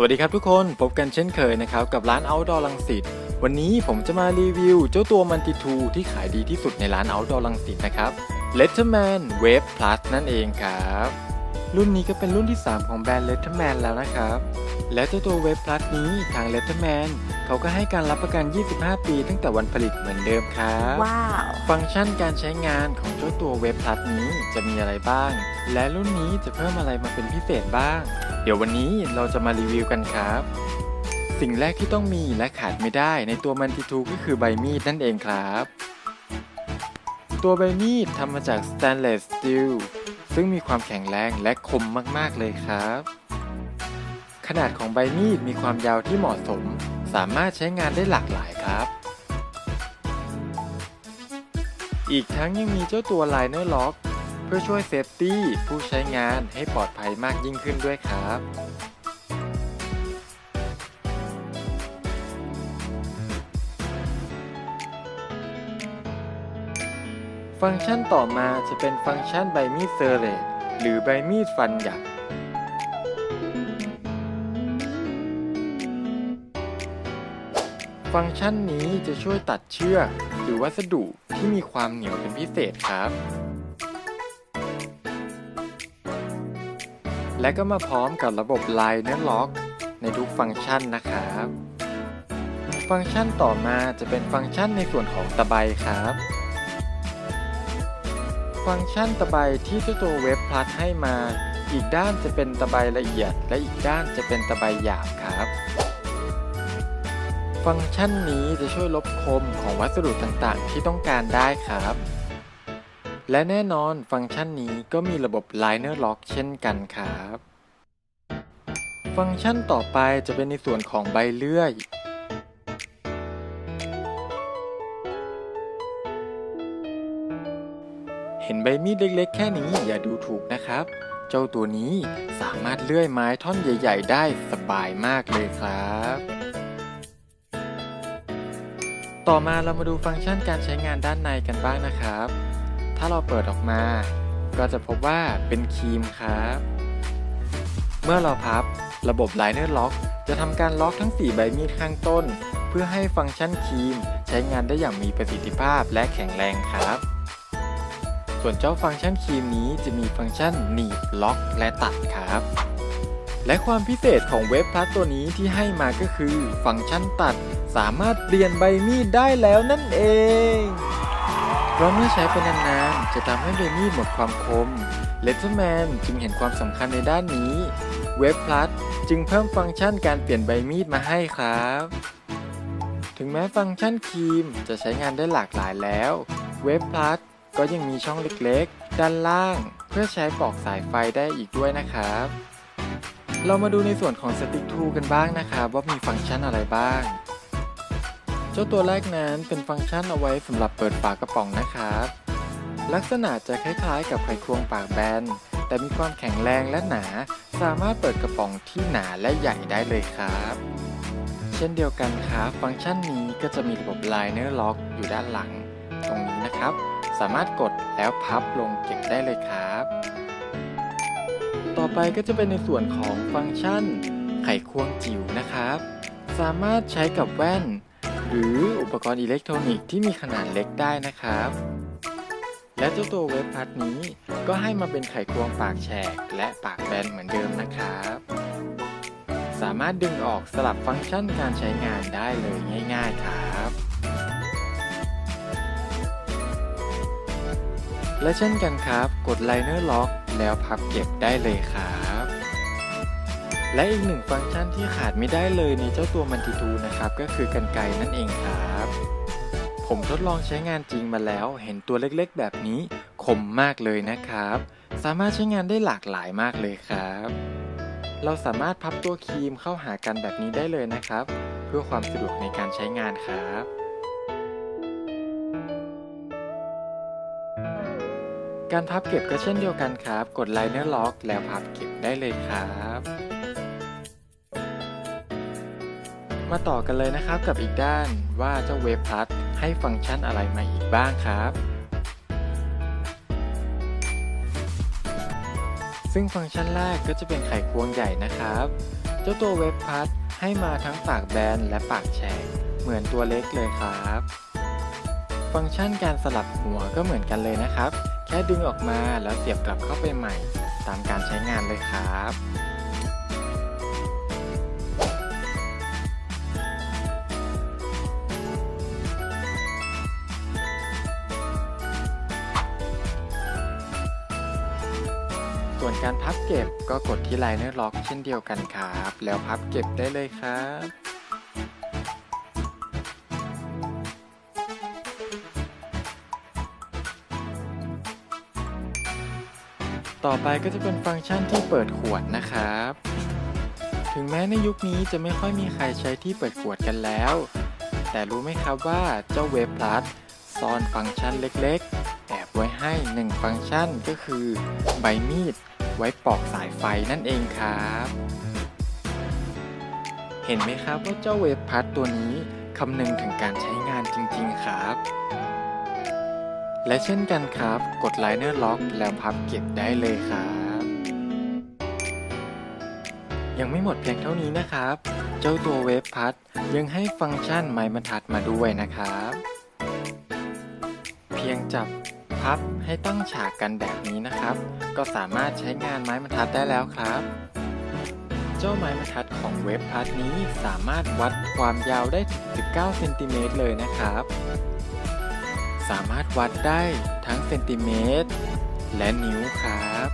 สวัสดีครับทุกคนพบกันเช่นเคยนะครับ กับร้าน Outdoor ลังสิตวันนี้ผมจะมารีวิว เจ้าตัวมันติทูที่ขายดีที่สุดในร้าน Outdoor ลังสิตนะครับ Letterman Wave Plus นั่นเองครับ รุ่นนี้ก็เป็นรุ่นที่ 3 ของแบรนด์ Letterman แล้วนะครับ และเจ้าตัว Wave Plus นี้ทาง Letterman เขาก็ให้การรับประกัน 25 ปี ตั้งแต่วันผลิตเหมือนเดิมครับว้าวฟังก์ชันการใช้งานของเจ้าตัวเว็บพลัสนี้จะมีอะไรบ้าง และรุ่นนี้จะเพิ่มอะไรมาเป็นพิเศษบ้าง เดี๋ยววันนี้เราจะมารีวิวกันครับ สิ่งแรกที่ต้องมีและขาดไม่ได้ในตัวมันติทูก็คือใบมีดนั่นเองครับ ตัวใบมีดทำมาจากสแตนเลสสตีลซึ่งมีความแข็งแรงและคมมากๆเลยครับ ขนาดของใบมีดมีความยาวที่เหมาะสม สามารถใช้งานได้หลากหลายครับ อีกทั้งยังมีเจ้าตัว Liner Lock เพื่อช่วยเซฟตี้ผู้ใช้งานให้ปลอดภัยมากยิ่งขึ้นด้วยครับฟังก์ชันต่อมาจะเป็นฟังก์ชันใบมีดเซอร์เลตหรือใบมีดฟันหยัก ฟังก์ชันนี้จะช่วยตัดเชือกหรือวัสดุที่มีความเหนียวเป็นพิเศษครับ และก็มาพร้อมกับระบบ Liner Lock ในทุกฟังก์ชันนะครับ ฟังก์ชันต่อมาจะเป็นฟังก์ชันในส่วนของตะไบครับ ฟังก์ชันตะไบที่เจ้าตัวเว็บพลัสให้มา อีกด้านจะเป็นตะไบละเอียด และอีกด้านจะเป็นตะไบหยาบครับ ฟังก์ชันนี้จะช่วยลบคมของวัสดุต่างๆ ที่ต้องการได้ครับ และแน่นอนฟังก์ชันนี้ก็มีระบบ Liner Lock เช่นกันครับ ฟังก์ชันต่อไปจะเป็นในส่วนของใบเลื่อยเห็นใบมีดเล็กๆ แค่นี้อย่าดูถูกนะครับ เจ้าตัวนี้สามารถเลื่อยไม้ท่อนใหญ่ ๆ ได้สบายมากเลยครับ ต่อมาเรามาดูฟังก์ชันการใช้งานด้านในกันบ้างนะครับ ถ้าเราเปิดออกมา ก็จะพบว่าเป็นครีมครับ เมื่อเราพับระบบ Liner Lock จะทำการล็อกทั้ง 4 ใบมีดข้างต้น เพื่อให้ฟังก์ชันครีมใช้งานได้อย่างมีประสิทธิภาพและแข็งแรงครับ ส่วนเจ้าฟังก์ชันครีมนี้จะมีฟังก์ชันหนีบล็อกและตัดครับ และความพิเศษของเว็บพลัสตัวนี้ที่ให้มาก็คือ ฟังก์ชันตัดสามารถเปลี่ยนใบมีดได้แล้วนั่นเองเพราะเมื่อใช้ไปนาน จะทำให้ใบมีดหมดความคม เลตเ e อร์แมนจึงเห็นความสำคัญในด้านนี้ เว็บพลัสจึงเพิ่มฟังก์ชันการเปลี่ยนใบมีดมาให้ครับ ถึงแม้ฟังก์ชันครีมจะใช้งานได้หลากหลายแล้ว เว็บพลัสก็ยังมีช่องเล็กๆ ด้านล่าง เพื่อใช้ปลอกสายไฟได้อีกด้วยนะครับ เรามาดูในส่วนของสติ๊กทูกันบ้างนะครับว่ามีฟังก์ชันอะไรบ้าง เจ้าตัวแรกนั้นเป็นฟังก์ชันเอาไว้สำหรับเปิดฝากระป๋องนะครับ ลักษณะจะคล้ายๆ กับไขควงปากแบน แต่มีความแข็งแรงและหนา สามารถเปิดกระป๋องที่หนาและใหญ่ได้เลยครับ เช่นเดียวกันครับฟังก์ชันนี้ก็จะมีระบบ Liner Lock อยู่ด้านหลัง ตรงนี้นะครับ สามารถกดแล้วพับลงเก็บได้เลยครับ ต่อไปก็จะเป็นในส่วนของฟังก์ชัน ไขควงจิ๋วนะครับ สามารถใช้กับแว่น หรืออุปกรณ์อิเล็กทรอนิกส์ที่มีขนาดเล็กได้นะครับ และเจ้าตัวเว็บพัดนี้ ก็ให้มาเป็นไขควงปากแฉกและปากแบนเหมือนเดิมนะครับ สามารถดึงออกสลับฟังก์ชันการใช้งานได้เลยง่าย ๆครับและเช่นกันครับ กด Liner Lock แล้วพับเก็บได้เลยครับ และอีกหนึ่งฟังก์ชันที่ขาดไม่ได้เลยในเจ้าตัวมันติทูนะครับ ก็คือกันไกนั่นเองครับ ผมทดลองใช้งานจริงมาแล้ว เห็นตัวเล็กๆ แบบนี้คมมากเลยนะครับ สามารถใช้งานได้หลากหลายมากเลยครับ เราสามารถพับตัวครีมเข้าหากันแบบนี้ได้เลยนะครับ เพื่อความสะดวกในการใช้งานครับการพับเก็บก็เช่นเดียวกันครับ กด Liner Lock แล้วพับเก็บได้เลยครับ มาต่อกันเลยนะครับกับอีกด้านว่าเจ้าเวฟพัด ให้ฟังก์ชันอะไรมาอีกบ้างครับ ซึ่งฟังก์ชันแรกก็จะเป็นไขควงใหญ่นะครับจะจ้าตัวเว็บพัดให้มาทั้งปากแบนและปากแฉกเหมือนตัวเล็กเลยครับ ฟังก์ชันการสลับหัวก็เหมือนกันเลยนะครับ แค่ดึงออกมาแล้วเสียบกลับเข้าไปใหม่ ตามการใช้งานเลยครับ ส่วนการพับเก็บก็กดที่ไลเนอร์ล็อกเช่นเดียวกันครับ แล้วพับเก็บได้เลยครับต่อไปก็จะเป็นฟังก์ชันที่เปิดขวดนะครับ ถึงแม้ในยุคนี้จะไม่ค่อยมีใครใช้ที่เปิดขวดกันแล้ว แต่รู้ไหมครับว่าเจ้าเวฟพลัสซ่อนฟังก์ชันเล็ก ไว้ให้หนึ่งฟังก์ชันก็คือ ใบมีด ไว้ปอกสายไฟนั่นเองครับ เห็นไหมครับว่าเจ้าเวฟพัดตัวนี้คำนึงถึงการใช้งานจริงๆครับ และเช่นกันครับ กดไลเนอร์ล็อกแล้วพับเก็บได้เลยครับ ยังไม่หมดเพียงเท่านี้นะครับ เจ้าตัวเวฟพัดยังให้ฟังก์ชันไม้บรรทัดมาด้วยนะครับ เพียงจับ พับให้ตั้งฉากกันแบบนี้นะครับ ก็สามารถใช้งานไม้บรรทัดได้แล้วครับ เจ้าไม้บรรทัดของเวฟพัดนี้สามารถวัดความยาวได้ถึง19เซนติเมตรเลยนะครับ สามารถวัดได้ทั้งเซนติเมตรและนิ้วครับ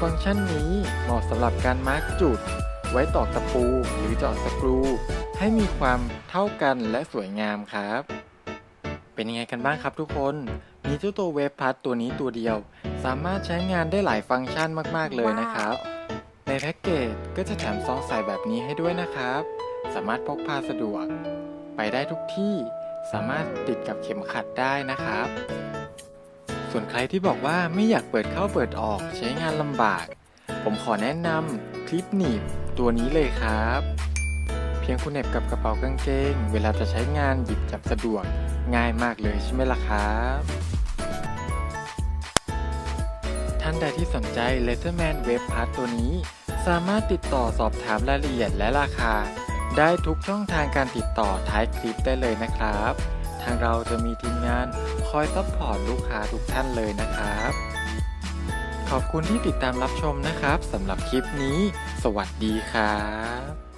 ฟังก์ชันนี้เหมาะสำหรับการมาร์กจุด ไว้ตอกตะปูหรือเจาะสกรู ให้มีความเท่ากันและสวยงามครับ เป็นยังไงกันบ้างครับทุกคน มีเจ้าตัวเวฟพัดตัวนี้ตัวเดียว สามารถใช้งานได้หลายฟังก์ชันมาก ๆ เลยนะครับ ในแพ็กเกจก็จะแถมซองใส่แบบนี้ให้ด้วยนะครับ สามารถพกพาสะดวก ไปได้ทุกที่สามารถติดกับเข็มขัดได้นะครับ ส่วนใครที่บอกว่าไม่อยากเปิดเข้าเปิดออกใช้งานลำบาก ผมขอแนะนำคลิปหนีบตัวนี้เลยครับ เพียงคุณเหน็บกับกระเป๋ากางเกง เวลาจะใช้งานหยิบจับสะดวก ง่ายมากเลยใช่ไหมล่ะครับ ท่านใดที่สนใจ Letterman Web Pass ตัวนี้ สามารถติดต่อสอบถามรายละเอียดและราคา ได้ทุกช่องทางการติดต่อท้ายคลิปได้เลยนะครับ ทางเราจะมีทีมงานคอยซัพพอร์ตลูกค้าทุกท่านเลยนะครับ ขอบคุณที่ติดตามรับชมนะครับสำหรับคลิปนี้ สวัสดีครับ